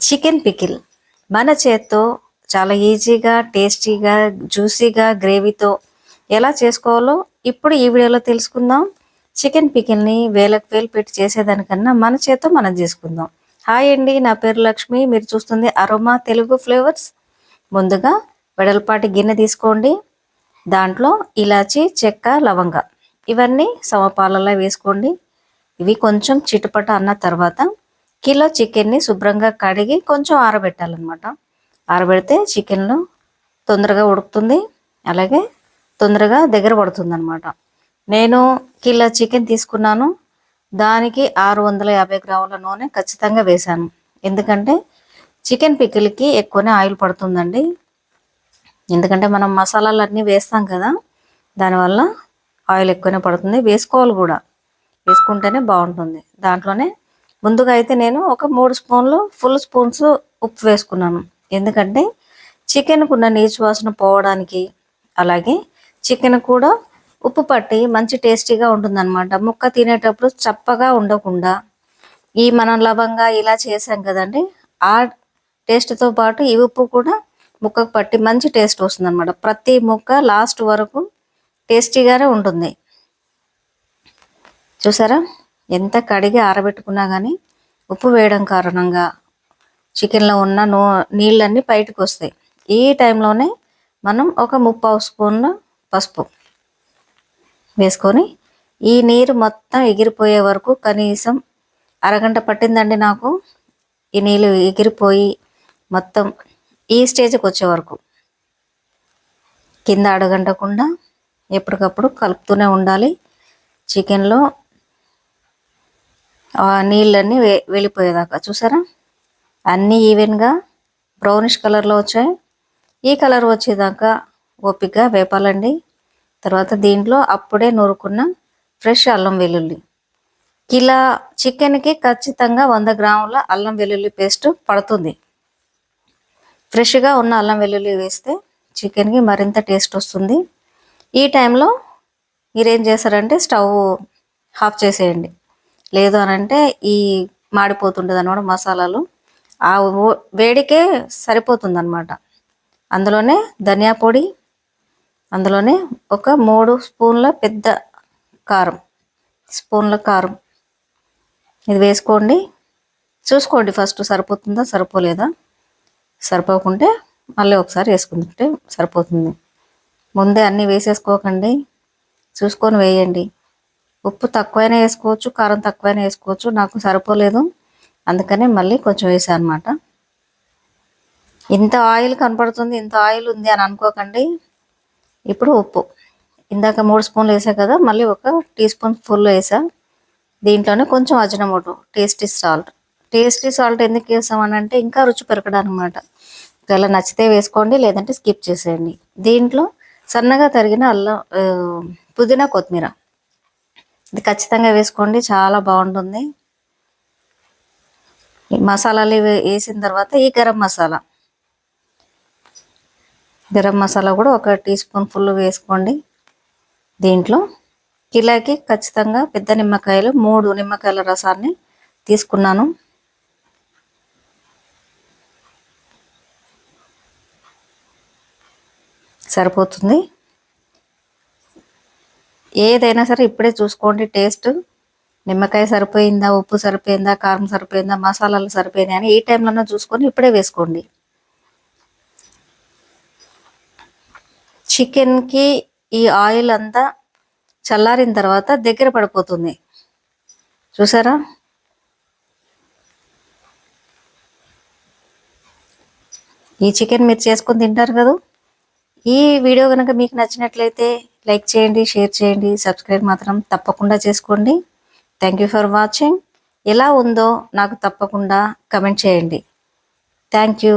Chicken pickle. మన చేత్తో చాలా ఈజీగా టేస్టీగా జ్యూసీగా గ్రేవీతో ఎలా చేసుకోవాలో ఇప్పుడు ఈ వీడియోలో తెలుసుకుందాం. చికెన్ పికిల్ని వేలకు వేలు పెట్టి చేసేదానికన్నా మన చేత్తో మనం చేసుకుందాం. హాయ్ అండి నా పేరు లక్ష్మి. మీరు చూస్తుంది అరోమా తెలుగు ఫ్లేవర్స్. ముందుగా వెడల్పాటి గిన్నె తీసుకోండి. దాంట్లో ఇలాచి చెక్క లవంగ. ఇవన్నీ సమపాలలో వేసుకోండి. ఇవి కొంచెం చిటపట అన్న తర్వాత కిలో చికెన్ని శుభ్రంగా కడిగి కొంచెం ఆరబెట్టాలన్నమాట. ఆరబెడితే చికెన్లో తొందరగా ఉడుకుతుంది. అలాగే తొందరగా దగ్గర పడుతుంది అనమాట నేను కిలో చికెన్ తీసుకున్నాను. దానికి ఆరు వందల యాభై గ్రాముల నూనె ఖచ్చితంగా వేశాను. ఎందుకంటే చికెన్ పికిల్కి ఎక్కువనే ఆయిల్ పడుతుందండి. ఎందుకంటే మనం మసాలాలు అన్నీ వేస్తాం కదా దానివల్ల ఆయిల్ ఎక్కువనే పడుతుంది. వేసుకోవాలి కూడా. వేసుకుంటేనే బాగుంటుంది. దాంట్లోనే ముందుగా అయితే నేను ఒక మూడు స్పూన్లు ఫుల్ స్పూన్స్ ఉప్పు వేసుకున్నాను. ఎందుకంటే చికెన్కు ఉన్న నీచు వాసన పోవడానికి అలాగే చికెన్ కూడా ఉప్పు పట్టి మంచి టేస్టీగా ఉంటుందన్నమాట. ముక్క తినేటప్పుడు చప్పగా ఉండకుండా ఈ మనం లవంగా ఇలా చేసాం కదండి ఆ టేస్ట్తో పాటు ఈ ఉప్పు కూడా ముక్కకు పట్టి మంచి టేస్ట్ వస్తుందన్నమాట. ప్రతి ముక్క లాస్ట్ వరకు టేస్టీగానే ఉంటుంది. చూసారా? ఎంత కడిగి ఆరబెట్టుకున్నా కానీ ఉప్పు వేయడం కారణంగా చికెన్లో ఉన్న నూ నీళ్ళన్నీ బయటకు వస్తాయి. ఈ టైంలోనే మనం ఒక ముప్పావు స్పూన్ల పసుపు వేసుకొని ఈ నీరు మొత్తం ఎగిరిపోయే వరకు కనీసం అరగంట పట్టిందండి నాకు. ఈ నీళ్ళు ఎగిరిపోయి మొత్తం ఈ స్టేజ్కి వచ్చే వరకు కింద అడగంటకుండా ఎప్పటికప్పుడు కలుపుతూనే ఉండాలి. చికెన్లో నీళ్ళన్నీ వె వెళ్ళిపోయేదాకా. చూసారా? అన్నీ ఈవెన్గా బ్రౌనిష్ కలర్లో వచ్చాయి. ఈ కలర్ వచ్చేదాకా ఓపికగా వేపాలండి. తర్వాత దీంట్లో అప్పుడే నూరుకున్న ఫ్రెష్ అల్లం వెల్లుల్లి. కిలా చికెన్కి ఖచ్చితంగా వంద గ్రాముల అల్లం వెల్లుల్లి పేస్ట్ పడుతుంది. ఫ్రెష్గా ఉన్న అల్లం వెల్లుల్లి వేస్తే చికెన్కి మరింత టేస్ట్ వస్తుంది. ఈ టైంలో మీరేం చేస్తారంటే స్టవ్ ఆఫ్ చేసేయండి. లేదు అని అంటే ఈ మాడిపోతుంటుంది అనమాట మసాలాలు. ఆ వేడికే సరిపోతుంది అనమాట అందులోనే ధనియా పొడి అందులోనే ఒక మూడు స్పూన్ల పెద్ద కారం స్పూన్ల కారం. ఇది వేసుకోండి. చూసుకోండి ఫస్ట్ సరిపోతుందా సరిపోలేదా? సరిపోకుంటే మళ్ళీ ఒకసారి వేసుకుంటే సరిపోతుంది. ముందే అన్నీ వేసేసుకోకండి. చూసుకొని వేయండి. ఉప్పు తక్కువైనా వేసుకోవచ్చు కారం తక్కువైనా వేసుకోవచ్చు. నాకు సరిపోలేదు. అందుకనే మళ్ళీ కొంచెం వేసాను అనమాట ఇంత ఆయిల్ కనపడుతుంది ఇంత ఆయిల్ ఉంది అని అనుకోకండి. ఇప్పుడు ఉప్పు. ఇందాక మూడు స్పూన్లు వేసా కదా మళ్ళీ ఒక టీ స్పూన్ ఫుల్ వేసా. దీంట్లోనే కొంచెం Ajinomoto tasty salt. Tasty salt ఎందుకు వేసామనంటే ఇంకా రుచి పెరగడానమాట ఒకవేళ నచ్చితే వేసుకోండి లేదంటే స్కిప్ చేసేయండి. దీంట్లో సన్నగా తరిగిన అల్లం పుదీనా కొత్తిమీర. ఇది ఖచ్చితంగా వేసుకోండి చాలా బాగుంటుంది. ఈ మసాలాలు వేసిన తర్వాత ఈ గరం మసాలా. గరం మసాలా కూడా ఒక టీ స్పూన్ ఫుల్ వేసుకోండి. దీంట్లో కిలోకి ఖచ్చితంగా పెద్ద నిమ్మకాయలు మూడు నిమ్మకాయల రసాన్ని తీసుకున్నాను. సరిపోతుంది. ఏదైనా సరే ఇప్పుడే చూసుకోండి. టేస్ట్ నిమ్మకాయ సరిపోయిందా ఉప్పు సరిపోయిందా కారం సరిపోయిందా మసాలాలు సరిపోయిందా అని ఈ టైంలోనే చూసుకొని ఇప్పుడే వేసుకోండి. చికెన్కి ఈ ఆయిల్ అంతా చల్లారిన తర్వాత దగ్గర పడిపోతుంది. చూసారా? ఈ చికెన్ మీరు చేసుకొని తింటారు కదా. ఈ వీడియో కనుక మీకు నచ్చినట్లయితే లైక్ చేయండి షేర్ చేయండి సబ్స్క్రైబ్ మాత్రం తప్పకుండా చేసుకోండి. థ్యాంక్ యూ ఫర్ వాచింగ్ ఎలా ఉందో నాకు తప్పకుండా కమెంట్ చేయండి. Thank you